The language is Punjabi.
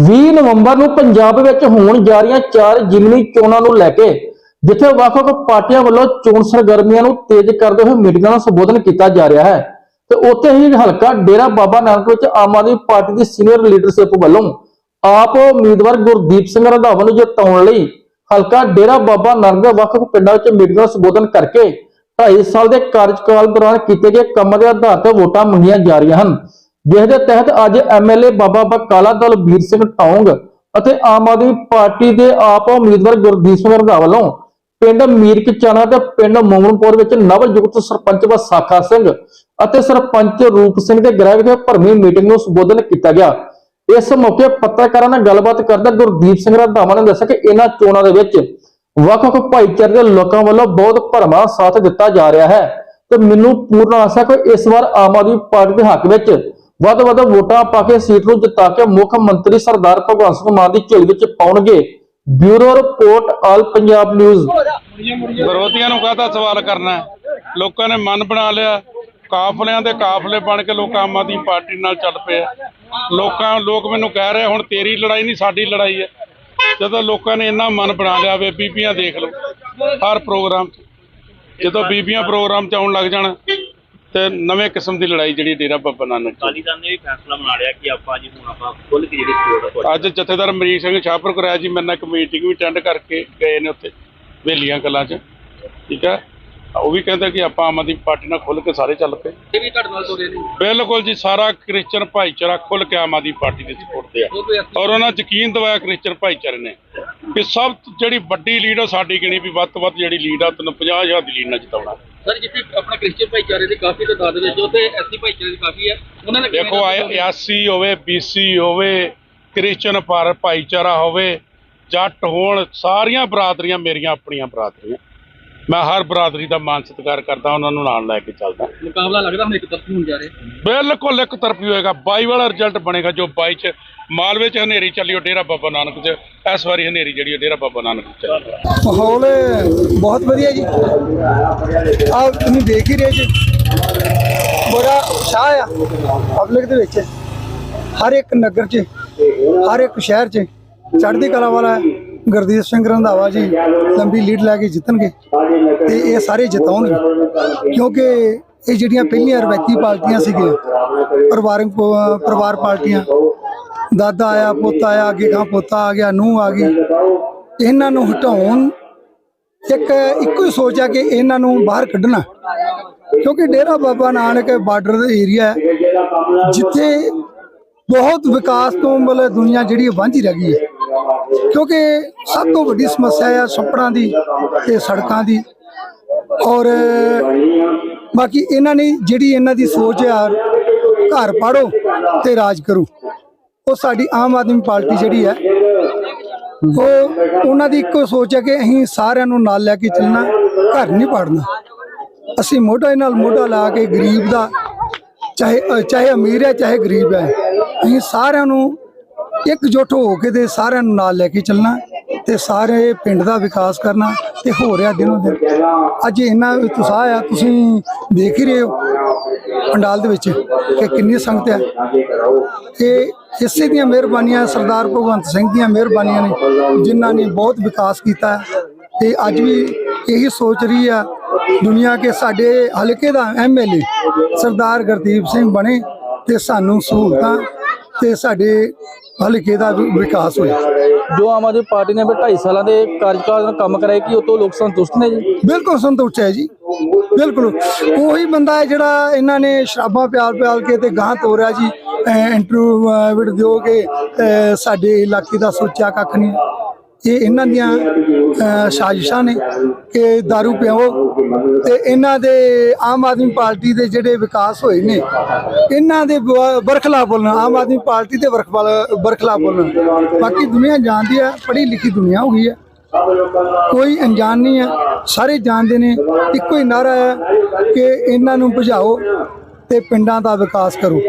20 ਨਵੰਬਰ ਨੂੰ ਪੰਜਾਬ ਵਿੱਚ ਹੋਣ ਜਾ ਰਹੀਆਂ ਚਾਰ ਜ਼ਿਮਨੀ ਚੋਣਾਂ ਨੂੰ ਲੈ ਕੇ, ਜਿੱਥੇ ਵੱਖ-ਵੱਖ ਪਾਰਟੀਆਂ ਵੱਲੋਂ ਚੋਣ ਸਰਗਰਮੀਆਂ ਨੂੰ ਤੇਜ਼ ਕਰਦੇ ਹੋਏ ਮੀਟਿੰਗਾਂ ਨੂੰ ਸੰਬੋਧਨ ਕੀਤਾ ਜਾ ਰਿਹਾ ਹੈ। ਤੇ ਉੱਥੇ ਹੀ ਹਲਕਾ ਡੇਰਾ ਬਾਬਾ ਨਾਨਕ ਵਿੱਚ ਆਮ ਆਦਮੀ ਪਾਰਟੀ ਦੀ ਸੀਨੀਅਰ ਲੀਡਰਸ਼ਿਪ ਵੱਲੋਂ ਆਪ ਉਮੀਦਵਾਰ ਗੁਰਦੀਪ ਸਿੰਘ ਰੰਧਾਵਾ ਨੂੰ ਜਿਤਾਉਣ ਲਈ ਹਲਕਾ ਡੇਰਾ ਬਾਬਾ ਨਾਨਕ ਦੇ ਵੱਖ-ਵੱਖ ਪਿੰਡਾਂ ਵਿੱਚ ਮੀਟਿੰਗਾਂ ਨੂੰ ਸੰਬੋਧਨ ਕਰਕੇ 2.5 ਸਾਲ ਦੇ ਕਾਰਜਕਾਲ ਦੌਰਾਨ ਕੀਤੇ ਗਏ ਕੰਮਾਂ ਦੇ ਆਧਾਰ ਤੇ ਵੋਟਾਂ ਮੰਗੀਆਂ ਜਾ ਰਹੀਆਂ ਹਨ। ਜਿਸ ਦੇ ਤਹਿਤ ਅੱਜ ਐਮਐਲਏ ਬਾਬਾ ਬਕਾਲਾ ਦਲਬੀਰ ਸਿੰਘ ਟੌਂਗ ਅਤੇ ਆਮ ਆਦਮੀ ਪਾਰਟੀ ਦੇ ਆਪ ਉਮੀਦਵਾਰ ਗੁਰਦੀਪ ਸਿੰਘ ਰੰਧਾਵਾ ਵੱਲੋਂ ਪਿੰਡ ਮੀਰਕ ਤੇ ਪਿੰਡ ਮੋਮਨਪੁਰ ਵਿੱਚ ਨਵ-ਨਿਯੁਕਤ ਸਰਪੰਚ ਵਸਾਖਾ ਸਿੰਘ ਅਤੇ ਸਰਪੰਚ ਰੂਪ ਸਿੰਘ ਦੇ ਗ੍ਰਹਿ ਵਿਖੇ ਭਰਵੀਂ ਮੀਟਿੰਗ ਨੂੰ ਸੰਬੋਧਨ ਕੀਤਾ ਗਿਆ। ਇਸ ਮੌਕੇ ਪੱਤਰਕਾਰਾਂ ਨਾਲ ਗੱਲਬਾਤ ਕਰਦਾ ਗੁਰਦੀਪ ਸਿੰਘ ਰੰਧਾਵਾ ਨੇ ਦੱਸਿਆ ਕਿ ਇਹਨਾਂ ਚੋਣਾਂ ਦੇ ਵਿੱਚ ਵੱਖ-ਵੱਖ ਭਾਈਚਾਰੇ ਦੇ ਲੋਕਾਂ ਵੱਲੋਂ ਬਹੁਤ ਭਰਮਾ ਸਾਥ ਦਿੱਤਾ ਜਾ ਰਿਹਾ ਹੈ ਤੇ ਮੈਨੂੰ ਪੂਰਨ ਆਸ ਹੈ ਕਿ ਇਸ ਵਾਰ ਆਮ ਆਦਮੀ ਪਾਰਟੀ ਦੇ ਹੱਕ ਵਿੱਚ ਵੱਧ ਵੱਧ ਵੋਟਾਂ ਪਾ ਕੇ ਸੀਟ ਨੂੰ ਜਿਤਾ ਕੇ ਮੁੱਖ ਮੰਤਰੀ ਸਰਦਾਰ ਭਗਵੰਤ ਸਿੰਘ ਮਾਨ ਦੀ ਝੋਲੀ ਵਿੱਚ ਪਾਉਣਗੇ। Bureau report, all Punjab news. ਵਿਰੋਧੀਆਂ ਨੂੰ ਕਾਹਦਾ ਸਵਾਲ ਕਰਨਾ ਲੋਕਾਂ ਨੇ ਮਨ ਬਣਾ ਲਿਆ। ਕਾਫਲਿਆਂ ਦੇ ਕਾਫਲੇ ਬਣ ਕੇ ਲੋਕ ਆਮ ਆਦਮੀ ਪਾਰਟੀ ਨਾਲ ਚੱਲ ਪਏ ਲੋਕਾਂ, ਲੋਕ ਮੈਨੂੰ ਕਹਿ ਰਹੇ, ਹੁਣ ਤੇਰੀ ਲੜਾਈ ਨਹੀਂ, ਸਾਡੀ ਲੜਾਈ ਹੈ। ਜਦੋਂ ਲੋਕਾਂ ਨੇ ਇੰਨਾ ਮਨ ਬਣਾ ਲਿਆ ਵੇ ਬੀਬੀਆਂ ਦੇਖ ਲਓ, ਹਰ ਪ੍ਰੋਗਰਾਮ ਜਦੋਂ ਬੀਬੀਆਂ ਪ੍ਰੋਗਰਾਮ 'ਚ ਆਉਣ ਲੱਗ ਜਾਣ ਤੇ ਨਵੇਂ ਕਿਸਮ ਦੀ ਲੜਾਈ ਜਿਹੜੀ ਡੇਰਾ ਬਾਬਾ ਨਾਨਕ ਅਕਾਲੀ ਦਲ ਨੇ ਵੀ ਫੈਸਲਾ ਬਣਾ ਲਿਆ ਕਿ ਆਪਾਂ ਜੀ ਹੁਣ ਆਪਾਂ ਖੁੱਲ ਕੇ ਜਿਹੜੀ ਸਪੋਰਟ ਆ ਅੱਜ ਜਥੇਦਾਰ ਮਰੀਕ ਸਿੰਘ ਸ਼ਾਹਪੁਰ ਕਰਾਇਆ ਜੀ ਮੇਰੇ ਨਾਲ ਇੱਕ ਮੀਟਿੰਗ ਵੀ ਅਟੈਂਡ ਕਰਕੇ ਗਏ ਨੇ ਉੱਥੇ ਵੇਲੀਆਂ ਕਲਾਂ 'ਚ। ਠੀਕ ਹੈ ਉਹ ਵੀ ਕਹਿੰਦੇ ਕਿ ਆਪਾਂ ਆਮ ਆਦਮੀ ਪਾਰਟੀ ਨਾਲ ਖੁੱਲ ਕੇ ਸਾਰੇ ਚੱਲ ਪਏ। ਇਹ ਵੀ ਤੁਹਾਡੇ ਨਾਲ ਤੁਰੇ ਨੇ ਬਿਲਕੁਲ ਜੀ ਸਾਰਾ ਕ੍ਰਿਸਚਨ ਭਾਈਚਾਰਾ ਖੁੱਲ ਕੇ ਆਮ ਆਦਮੀ ਪਾਰਟੀ ਦੇ ਸਪੋਰਟ ਤੇ ਆ। ਔਰ ਉਹਨਾਂ ਯਕੀਨ ਦਿਵਾਇਆ ਕ੍ਰਿਸਚਨ ਭਾਈਚਾਰੇ ਨੇ ਕਿ ਸਭ ਜਿਹੜੀ ਵੱਡੀ ਲੀਡ ਆ ਸਾਡੀ ਗਿਣੀ ਵੀ ਵੱਧ ਤੋਂ ਵੱਧ ਜਿਹੜੀ ਲੀਡ ਆ ਤੈਨੂੰ 50000 ਦੀ ਲੀਡ ਨਾਲ ਜਿਤਾਉਣਾ। ਸਰ ਜਿੱਥੇ ਆਪਣਾ ਕ੍ਰਿਸਚੀਅਨ ਭਾਈਚਾਰੇ ਦੀ ਕਾਫੀ ਤਾਦਾਦ ਵਿੱਚ ਉੱਥੇ ਐਸੀ ਭਾਈਚਾਰੇ ਦੀ ਕਾਫੀ ਹੈ। ਉਹਨਾਂ ਨੇ ਦੇਖੋ ਆਏ 80 ਹੋਵੇ BC ਹੋਵੇ ਕ੍ਰਿਸਚਨ ਪਰ ਭਾਈਚਾਰਾ ਹੋਵੇ ਜੱਟ ਹੋਣ ਸਾਰੀਆਂ ਬਰਾਦਰੀਆਂ ਮੇਰੀਆਂ ਆਪਣੀਆਂ ਬਰਾਦਰੀਆਂ। ਮੈਂ ਹਰ ਬਰਾਦਰੀ ਦਾ ਮਾਨ ਸਤਿਕਾਰ ਕਰਦਾ ਉਹਨਾਂ ਨੂੰ ਨਾਲ ਲੈ ਕੇ ਚੱਲਦਾ। ਮੁਕਾਬਲਾ ਲੱਗਦਾ ਹੁਣ ਇੱਕ ਤਰਫੀ ਹੋਣ ਜਾ ਰਿਹਾ। ਬਿਲਕੁਲ ਇੱਕ ਤਰਫੀ ਹੋਏਗਾ। 22 ਵਾਲਾ ਰਿਜ਼ਲਟ ਬਣੇਗਾ ਜੋ 22 ਚ ਮਾਲਵੇ ਚ ਹਨੇਰੀ ਚੱਲੀ, ਉਹ ਡੇਰਾ ਬਾਬਾ ਨਾਨਕ ਚ। ਇਸ ਵਾਰੀ ਹਨੇਰੀ ਜਿਹੜੀ ਉਹ ਡੇਰਾ ਬਾਬਾ ਨਾਨਕ ਚ ਚੱਲੀ। ਮਾਹੌਲ ਬਹੁਤ ਵਧੀਆ ਜੀ। ਆ ਤੁਸੀਂ ਦੇਖ ਹੀ ਰਹੇ ਜੀ। ਬੜਾ ਉਤਸ਼ਾਹ ਆ ਪਬਲਿਕ ਦੇ ਵਿੱਚ। ਹਰ ਇੱਕ ਨਗਰ 'ਚ, ਹਰ ਇੱਕ ਸ਼ਹਿਰ 'ਚ ਚੜ੍ਹਦੀ ਕਲਾ ਵਾਲਾ ਗੁਰਦੀਪ ਸਿੰਘ ਰੰਧਾਵਾ ਜੀ ਲੰਬੀ ਲੀਡ ਲੈ ਕੇ ਜਿੱਤਣਗੇ ਤੇ ਇਹ ਸਾਰੇ ਜਿਤਾਉਣਗੇ। ਕਿਉਂਕਿ ਇਹ ਜਿਹੜੀਆਂ ਪਹਿਲੀਆਂ ਰਵਾਇਤੀ ਪਾਰਟੀਆਂ ਸੀਗੀਆਂ, ਪਰਿਵਾਰਕ ਪਰਿਵਾਰ ਪਾਰਟੀਆਂ ਦਾਦਾ ਆਇਆ, ਪੋਤਾ ਆਇਆ, ਅੱਗੇ ਗਾਂ ਪੋਤਾ ਆ ਗਿਆ ਨੂੰ ਆ ਗਈ। ਇਹਨਾਂ ਨੂੰ ਹਟਾਉਣ, ਇੱਕ ਇੱਕੋ ਹੀ ਸੋਚ ਆ ਕਿ ਇਹਨਾਂ ਨੂੰ ਬਾਹਰ ਕੱਢਣਾ। ਕਿਉਂਕਿ ਡੇਰਾ ਬਾਬਾ ਨਾਨਕ ਬਾਰਡਰ ਦਾ ਏਰੀਆ ਹੈ, ਜਿੱਥੇ ਬਹੁਤ ਵਿਕਾਸ ਤੋਂ ਮਤਲਬ ਦੁਨੀਆ ਜਿਹੜੀ ਵਾਂਝੀ ਰਹਿ ਗਈ ਹੈ। ਕਿਉਂਕਿ ਸਭ ਤੋਂ ਵੱਡੀ ਸਮੱਸਿਆ ਹੈ ਛੱਪੜਾਂ ਦੀ ਤੇ ਸੜਕਾਂ ਦੀ। ਔਰ ਬਾਕੀ ਇਹਨਾਂ ਨੇ ਜਿਹੜੀ ਇਹਨਾਂ ਦੀ ਸੋਚ ਆ, ਘਰ ਪਾੜੋ ਤੇ ਰਾਜ ਕਰੋ। ਉਹ ਸਾਡੀ ਆਮ ਆਦਮੀ ਪਾਰਟੀ ਜਿਹੜੀ ਹੈ, ਉਹ ਉਹਨਾਂ ਦੀ ਇੱਕੋ ਸੋਚ ਹੈ ਕਿ ਅਸੀਂ ਸਾਰਿਆਂ ਨੂੰ ਨਾਲ ਲੈ ਕੇ ਚੱਲਣਾ, ਘਰ ਨਹੀਂ ਪਾੜਨਾ। ਅਸੀਂ ਮੋਢਾ ਨਾਲ ਮੋਢਾ ਲਾ ਕੇ ਗਰੀਬ ਦਾ, ਚਾਹੇ ਚਾਹੇ ਅਮੀਰ ਹੈ, ਚਾਹੇ ਗਰੀਬ ਹੈ, ਅਸੀਂ ਸਾਰਿਆਂ ਨੂੰ ਇਕਜੁੱਟ ਹੋ ਕੇ ਤੇ ਸਾਰਿਆਂ ਨੂੰ ਨਾਲ ਲੈ ਕੇ ਚੱਲਣਾ ਤੇ ਸਾਰੇ ਪਿੰਡ ਦਾ ਵਿਕਾਸ ਕਰਨਾ ਤੇ ਹੋ ਰਿਹਾ ਦਿਨੋਂ ਦਿਨ। ਅੱਜ ਇੰਨਾ ਉਤਸ਼ਾਹ ਆ, ਤੁਸੀਂ ਦੇਖ ਹੀ ਰਹੇ ਹੋ ਪੰਡਾਲ ਦੇ ਵਿੱਚ ਕਿ ਕਿੰਨੀ ਸੰਗਤ ਹੈ। ਇਹ ਇਸੇ ਦੀਆਂ ਮਿਹਰਬਾਨੀਆਂ ਸਰਦਾਰ ਭਗਵੰਤ ਸਿੰਘ ਦੀਆਂ ਮਿਹਰਬਾਨੀਆਂ ਨੇ ਜਿਨ੍ਹਾਂ ਨੇ ਬਹੁਤ ਵਿਕਾਸ ਕੀਤਾ ਤੇ ਅੱਜ ਵੀ ਇਹੀ ਸੋਚ ਰਹੀ ਆ ਦੁਨੀਆ ਕੇ ਸਾਡੇ ਹਲਕੇ ਦਾ ਐਮਐਲਏ ਸਰਦਾਰ ਗੁਰਦੀਪ ਸਿੰਘ ਬਣੇ ਤੇ ਸਾਨੂੰ ਸਹੂਲਤਾਂ ਤੇ ਸਾਡੇ ਹਲਕੇ ਦਾ ਵਿਕਾਸ ਹੋਏ। ਜੋ ਆਮ ਆਦਮੀ ਪਾਰਟੀ ਨੇ ਵੀ 2.5 ਸਾਲਾਂ ਦੇ ਕਾਰਜਕਾਲ ਨਾਲ ਕੰਮ ਕਰਾਇਆ ਕਿ ਉਹ ਤੋਂ ਲੋਕ ਸੰਤੁਸ਼ਟ ਨੇ ਜੀ? ਬਿਲਕੁਲ ਸੰਤੁਸ਼ਟ ਹੈ ਜੀ। ਬਿਲਕੁਲ। ਉਹੀ ਬੰਦਾ ਹੈ ਜਿਹੜਾ ਇਹਨਾਂ ਨੇ ਸ਼ਰਾਬਾਂ ਪਿਆਲ ਪਿਆਲ ਕੇ ਤੇ ਗਾਂ ਤੋਰਿਆ ਜੀ। ਇੰਟਰਵਿਊ ਦਿਓ ਕਿ ਸਾਡੇ ਇਲਾਕੇ ਦਾ ਸੋਚਿਆ ਕੱਖ ਨਹੀਂ। ਇਹ ਇਹਨਾਂ ਦੀਆਂ ਸਾਜ਼ਿਸ਼ਾਂ ਨੇ ਕਿ दारू ਪਿਓ ਤੇ ਇਹਨਾਂ ਦੇ ਆਮ ਆਦਮੀ ਪਾਰਟੀ ਦੇ ਜਿਹੜੇ ਵਿਕਾਸ ਹੋਏ ਨੇ, ਇਹਨਾਂ ਦੇ ਬ- ਬਰਖਲਾਫ ਬੋਲਣਾ, ਆਮ ਆਦਮੀ ਪਾਰਟੀ ਦੇ ਬਰਖਲਾਫ ਬਰਖਲਾਫ ਬੋਲਣਾ। ਬਾਕੀ ਦੁਨੀਆ ਜਾਣਦੀ ਹੈ, ਪੜ੍ਹੀ ਲਿਖੀ ਦੁਨੀਆ ਹੋ ਗਈ ਹੈ। ਕੋਈ ਅਣਜਾਣ ਨਹੀਂ ਹੈ। ਸਾਰੇ ਜਾਣਦੇ ਨੇ, ਇੱਕੋ ਹੀ ਨਾਰਾ ਹੈ ਕਿ ਇਹਨਾਂ ਨੂੰ ਭਜਾਓ ਤੇ ਪਿੰਡਾਂ ਦਾ ਵਿਕਾਸ ਕਰੋ।